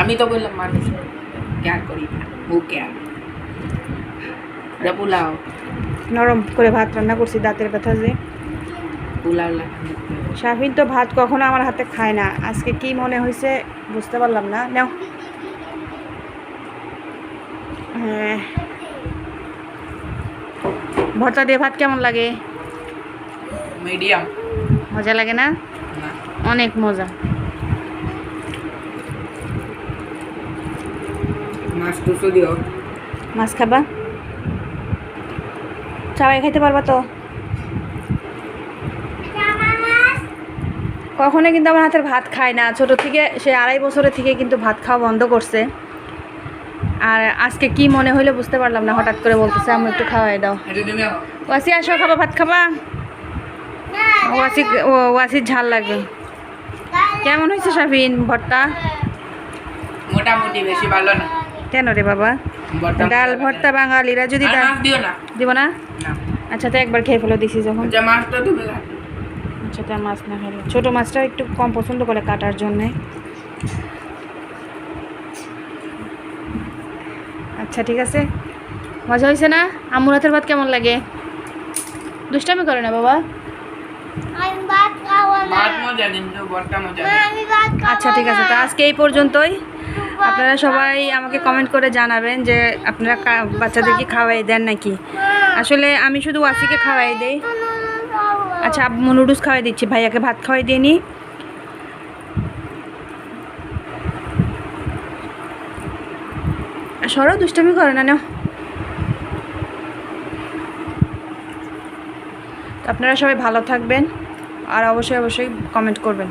আমি তো বললাম মানুষ কেয়ার করি না ও কেয়ার এটা পোলাও। নরম করে ভাত রান্না করছি দাঁতের ব্যথা যে। পোলাও শাফিন তো ভাত কখনো আমার হাতে খায় না। আজকে কি মনে হয়েছে বুঝতে পারলাম না। নাও। হ্যাঁ। ভর্তা দিয়ে ভাত কেমন লাগে? মিডিয়াম। মজা লাগে না। অনেক মজা। মাছ টুসো দিও। মাছ খাবা? চাওয়াই খাইতে পারবা তো? কখনো কিন্তু আমার হাতের ভাত খায় না। ছোট থেকে সে আড়াই বছরের থেকে কিন্তু ভাত খাওয়া বন্ধ করছে। আর আজকে কি মনে হইল বুঝতে পারলাম না হঠাৎ করে বলতেছে আমি একটু খাওয়াই দাও। ওয়াসি আসো খাবা ভাত খাবা? ওয়াসি ওয়াসির ঝাল লাগবে। কেমন হয়েছে শাফিন ভর্তা? মোটামুটি বেশি ভালো না। কেন রে বাবা? ডাল ভর্তা বাঙালিরা যদি ডাল দিব না? আচ্ছা তো একবার খেয়ে ফেলো দিছি যখন। মাছটা আচ্ছা তো মাছ না খেলে। ছোটো মাছটা একটু কম পছন্দ করে কাটার জন্যে। আচ্ছা ঠিক আছে। মজা হয়েছে না? আম্মুর হাতের ভাত কেমন লাগে? দুষ্টামি করে না বাবা? আচ্ছা ঠিক আছে। তো আজকে এই পর্যন্তই। আপনারা সবাই আমাকে কমেন্ট করে জানাবেন যে আপনারা বাচ্চাদেরকে খাওয়াই দেন নাকি? আসলে আমি শুধু ওয়াসিকে খাওয়াই দেই। আচ্ছা আম্মু নুডলস খাওয়াই দিচ্ছি। ভাইয়াকে ভাত খাওয়াই দিয়ে নি। সরো, দুষ্টামি করে না তো আপনারা সবাই ভালো থাকবেন। আর অবশ্যই অবশ্যই কমেন্ট করবেন।